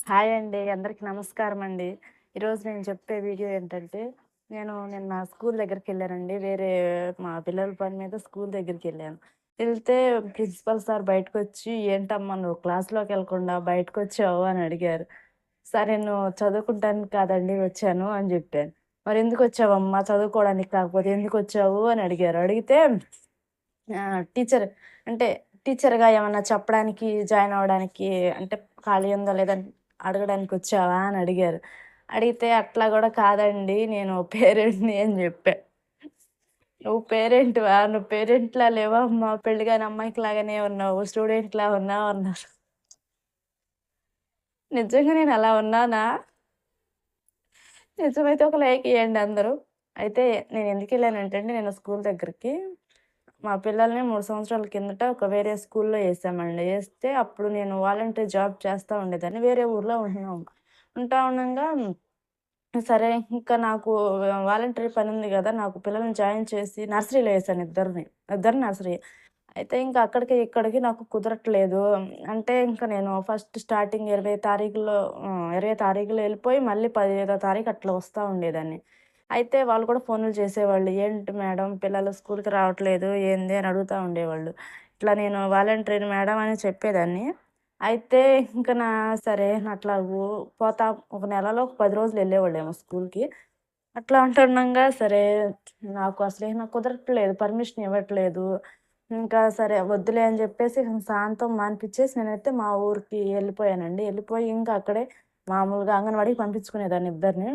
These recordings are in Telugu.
హాయ్ అండి. అందరికి నమస్కారం అండి. ఈరోజు నేను చెప్పే వీడియో ఏంటంటే, నేను నిన్న స్కూల్ దగ్గరికి వెళ్ళానండి వేరే మా పిల్లల పని మీద స్కూల్ దగ్గరికి వెళ్ళాను వెళ్తే ప్రిన్సిపల్ సార్ బయటకొచ్చి, "ఏంటమ్మా నువ్వు క్లాస్లోకి వెళ్ళకుండా బయటకొచ్చావు" అని అడిగారు. "సార్ నేను చదువుకుంటాను కాదండి వచ్చాను" అని చెప్పాను మరి ఎందుకు వచ్చావమ్మా చదువుకోవడానికి కాకపోతే ఎందుకు వచ్చావు అని అడిగారు. అడిగితే టీచర్ అంటే టీచర్‌గా ఏమన్నా చెప్పడానికి, జాయిన్ అవ్వడానికి అంటే ఖాళీ ఉందో లేదని అడగడానికి వచ్చావా అని అడిగారు. అడిగితే అట్లా కూడా కాదండి నేను పేరెంట్‌ని అని చెప్పా "నువ్వు పేరెంట్‌వా? నువ్వు పేరెంట్‌లా లేవా పెళ్ళి కాని అమ్మాయికి లాగానే ఉన్నావు. స్టూడెంట్‌లా ఉన్నావు" అన్నారు. నిజంగా నేను అలా ఉన్నానా? నిజమైతే ఒక లైక్ ఇవ్వండి అందరూ. అయితే నేను ఎందుకెళ్ళానంటే అండి నేను స్కూల్ దగ్గరికి మా పిల్లల్ని మూడు సంవత్సరాల కిందట ఒక వేరే స్కూల్‌లో వేసామండి వేస్తే అప్పుడు నేను వాలంటరీ జాబ్ చేస్తూ ఉండేదాన్ని. వేరే ఊర్లో ఉంటున్నాం. ఉంటా ఉండంగా సరే ఇంకా నాకు వాలంటరీ ఉంది కదా నాకు పిల్లల్ని జాయిన్ చేసి నర్సరీలో వేసాను ఇద్దరిని. ఇద్దరు నర్సరీ. అయితే ఇంకా అక్కడికి, ఇక్కడికి నాకు కుదరట్లేదు. అంటే ఇంకా నేను ఫస్ట్ స్టార్టింగ్ 20 తారీఖులో ఇరవై తారీఖులో వెళ్ళిపోయి మళ్ళీ 15 తారీఖు అట్లా వస్తూ ఉండేదాన్ని. అయితే వాళ్ళు కూడా ఫోన్‌లు చేసేవాళ్ళు. "ఏంటి మేడం పిల్లలు స్కూల్‌కి రావట్లేదు ఏంది?" అని అడుగుతా ఉండేవాళ్ళు. ఇట్లా నేను వాలంటీర్‌ని మేడం అని చెప్పేదాన్ని. అయితే ఇంకా నా సరే అట్లాగూ పోతా ఒక నెలలో ఒక పది రోజులు వెళ్ళేవాళ్ళేమో స్కూల్‌కి. అట్లా ఉంటుండంగా సరే నాకు అసలే నాకు కుదరట్లేదు. పర్మిషన్ ఇవ్వట్లేదు. ఇంకా సరే వద్దులే అని చెప్పేసి శాంతం మానిపించేసి నేనైతే మా ఊరికి వెళ్ళిపోయానండి వెళ్ళిపోయి ఇంకా అక్కడే మామూలుగా అంగన్వాడికి పంపించుకునేదాన్ని ఇద్దరిని.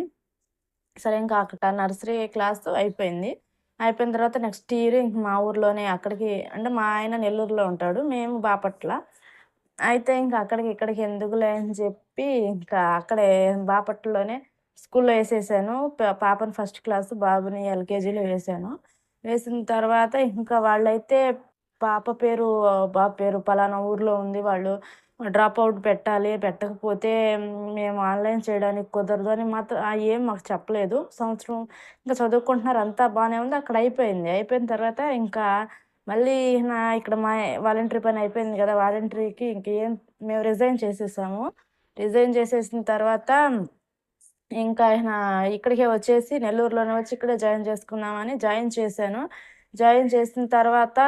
సరే ఇంకా అక్కడ నర్సరీ క్లాసు అయిపోయింది. అయిపోయిన తర్వాత నెక్స్ట్ ఇయర్ ఇంక మా ఊర్లోనే అక్కడికి అంటే మా ఆయన నెల్లూరులో ఉంటాడు. మేము బాపట్ల. అయితే ఇంకా అక్కడికి, ఇక్కడికి ఎందుకులే అని చెప్పి ఇంకా అక్కడే బాపట్లలోనే స్కూల్‌లో వేసేసాను పాపను పాపని ఫస్ట్ క్లాసు, బాబుని ఎల్‌కేజీలో వేసాను వేసిన తర్వాత ఇంకా వాళ్ళైతే పాప పేరు, బాబు పేరు పలానా ఊర్లో ఉంది. వాళ్ళు డ్రాప్ అవుట్ పెట్టాలి. పెట్టకపోతే మేము ఆన్‌లైన్ చేయడానికి కుదరదు అని మాత్రం ఏం మాకు చెప్పలేదు. సంవత్సరం ఇంకా చదువుకుంటున్నారు అంతా బాగానే ఉంది. అక్కడ అయిపోయింది. అయిపోయిన తర్వాత ఇంకా మళ్ళీ నా ఇక్కడ మా వాలంటరీ పని అయిపోయింది కదా వాలంటరీకి ఇంకేం మేము రిజైన్ చేసేసాము. రిజైన్ చేసేసిన తర్వాత ఇంకా ఇక్కడికే వచ్చేసి నెల్లూరులోనే వచ్చి ఇక్కడే జాయిన్ చేసుకున్నామని జాయిన్ చేశాను. జాయిన్ చేసిన తర్వాత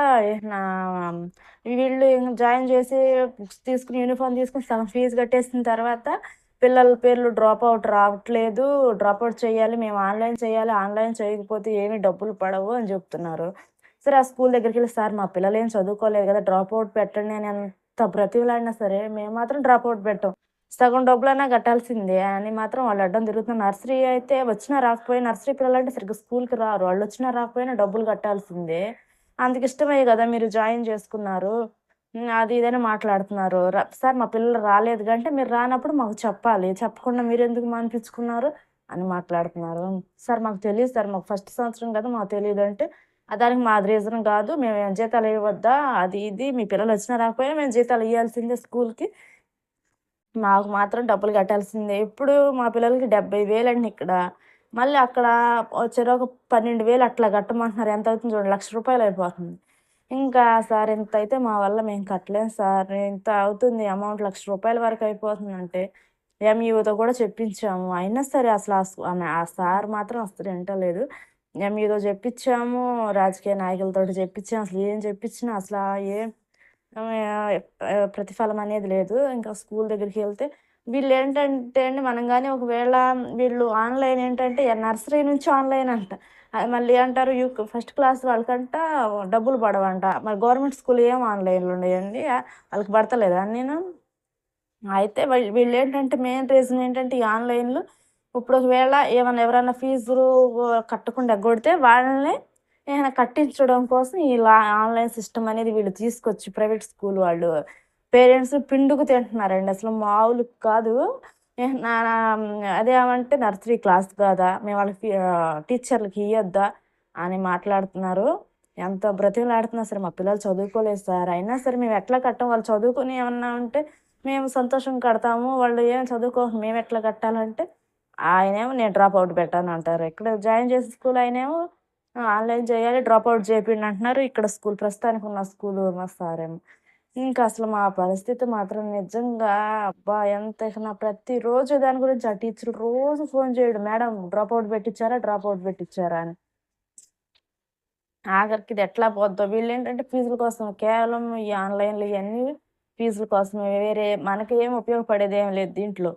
నా వీళ్ళు జాయిన్ చేసి బుక్స్ తీసుకుని యూనిఫార్మ్ తీసుకొని సగం ఫీజు కట్టేసిన తర్వాత పిల్లల పేర్లు డ్రాప్ అవుట్ రావట్లేదు. డ్రాప్ అవుట్ చేయాలి. మేము ఆన్‌లైన్ చేయాలి. ఆన్‌లైన్ చేయకపోతే ఏమి డబ్బులు పడవు అని చెప్తున్నారు సరే ఆ స్కూల్ దగ్గరికి వెళ్ళి సార్ మా పిల్లలు ఏం చదువుకోలేదు కదా డ్రాప్ అవుట్ పెట్టండి అని ఎంత బ్రతిమిలాడినా సరే మేము మాత్రం డ్రాప్ అవుట్ పెట్టాం సగం డబ్బులైనా కట్టాల్సిందే అని మాత్రం వాళ్ళు అడ్డం తిరుగుతున్నారు. నర్సరీ అయితే వచ్చినా రాకపోయినా నర్సరీ పిల్లలు అంటే సరిగ్గా స్కూల్‌కి రారు. వాళ్ళు వచ్చినా రాకపోయినా డబ్బులు కట్టాల్సిందే. అందుకు ఇష్టమయ్యే కదా మీరు జాయిన్ చేసుకున్నారు. అది ఇది మాట్లాడుతున్నారు. సార్ మా పిల్లలు రాలేదు అంటే మీరు రానప్పుడు మాకు చెప్పాలి. చెప్పకుండా మీరు ఎందుకు మానిపించుకున్నారు అని మాట్లాడుతున్నారు. సార్ మాకు తెలియదు సార్. మాకు ఫస్ట్ సంవత్సరం కదా! మాకు తెలియదు అంటే దానికి మాది రీజన్ కాదు మేము జీతాలు ఇవ్వద్దా? అది ఇది మీ పిల్లలు వచ్చినా రాకపోయినా మేము జీతాలు ఇవ్వాల్సిందే స్కూల్‌కి. మాకు మాత్రం డబ్బులు కట్టాల్సిందే. ఇప్పుడు మా పిల్లలకి 70,000 అండి ఇక్కడ. మళ్ళీ అక్కడ చిరవకు పన్నెండు వేలు అట్లా కట్టమంటున్నారు. ఎంత అవుతుంది చూడండి. లక్ష రూపాయలు అయిపోతుంది. ఇంకా సార్ ఇంత అయితే మా వల్ల మేము కట్టలేము సార్. ఇంత అవుతుంది అమౌంట్ లక్ష రూపాయల వరకు అయిపోతుందంటే ఎంఈఓతో కూడా చెప్పించాము. అయినా సరే అసలు ఆ సార్ మాత్రం అసలు వింటలేదు. ఎంఈఓతో చెప్పించాము. రాజకీయ నాయకులతోటి చెప్పించాము అసలు ఏం చెప్పించినా అసలు ఏం ప్రతిఫలం అనేది లేదు. ఇంకా స్కూల్ దగ్గరికి వెళ్తే వీళ్ళు ఏంటంటే అండి మనం కానీ ఒకవేళ వీళ్ళు ఆన్‌లైన్ ఏంటంటే నర్సరీ నుంచి ఆన్‌లైన్ అంట. మళ్ళీ అంటారు యూ ఫస్ట్ క్లాస్ వాళ్ళకంట డబ్బులు పడవంట. మరి గవర్నమెంట్ స్కూల్ ఏం ఆన్‌లైన్‌లు ఉండేయండి వాళ్ళకి పడతలేదా నేను అయితే వీళ్ళు ఏంటంటే మెయిన్ రీజన్ ఏంటంటే ఈ ఆన్‌లైన్‌లు ఇప్పుడు ఒకవేళ ఏమైనా ఎవరైనా ఫీజులు కట్టకుండా ఎగ్గొడితే వాళ్ళని ఏమైనా కట్టించడం కోసం ఇలా ఆన్‌లైన్ సిస్టమ్ అనేది వీళ్ళు తీసుకొచ్చి ప్రైవేట్ స్కూల్ వాళ్ళు పేరెంట్స్ పిండుకు తింటున్నారండి. అసలు మామూలు కాదు. ఏ నా అదేమంటే నర్సరీ క్లాస్ కాదా? మేము వాళ్ళకి టీచర్లకి ఇయ్యొద్దా? అని మాట్లాడుతున్నారు. ఎంత బ్రతిమలాడుతున్నా సరే మా పిల్లలు చదువుకోలేదు సార్. అయినా సరే మేము ఎట్లా కట్టాం వాళ్ళు చదువుకుని ఏమన్నా ఉంటే మేము సంతోషంగా కడతాము. వాళ్ళు ఏం చదువుకో మేము ఎట్లా కట్టాలంటే ఆయనేమో నేను డ్రాప్ అవుట్ పెట్టాను అంటారు. ఇక్కడ జాయిన్ చేసే స్కూల్ ఆయనేమో ఆన్‌లైన్ చేయాలి. డ్రాప్ అవుట్ చేయండి అంటున్నారు. ఇక్కడ స్కూల్ ప్రస్తుతానికి ఉన్న స్కూలు మా సారేమో ఇంకా అసలు మా పరిస్థితి మాత్రం నిజంగా అబ్బా! ఎంత నా ప్రతిరోజు దాని గురించి ఆ టీచర్ రోజు ఫోన్ చేయడు మేడం డ్రాప్ అవుట్ పెట్టిచ్చారా? డ్రాప్ అవుట్ పెట్టిచ్చారా అని. ఆఖరికి ఇది ఎట్లా పోద్దో వీళ్ళేంటంటే ఫీజుల కోసం కేవలం ఈ ఆన్‌లైన్‌లు ఇవన్నీ ఫీజుల కోసమే వేరే మనకి ఏం ఉపయోగపడేది ఏం లేదు దీంట్లో.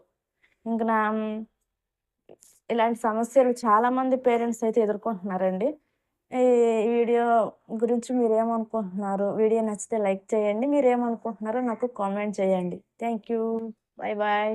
ఇంకా నా ఇలాంటి సమస్యలు చాలామంది పేరెంట్స్ అయితే ఎదుర్కొంటున్నారండి. ఈ వీడియో గురించి మీరేమనుకుంటున్నారు? వీడియో నచ్చితే లైక్ చేయండి. మీరేమనుకుంటున్నారో నాకు కామెంట్ చేయండి. Thank you. Bye bye.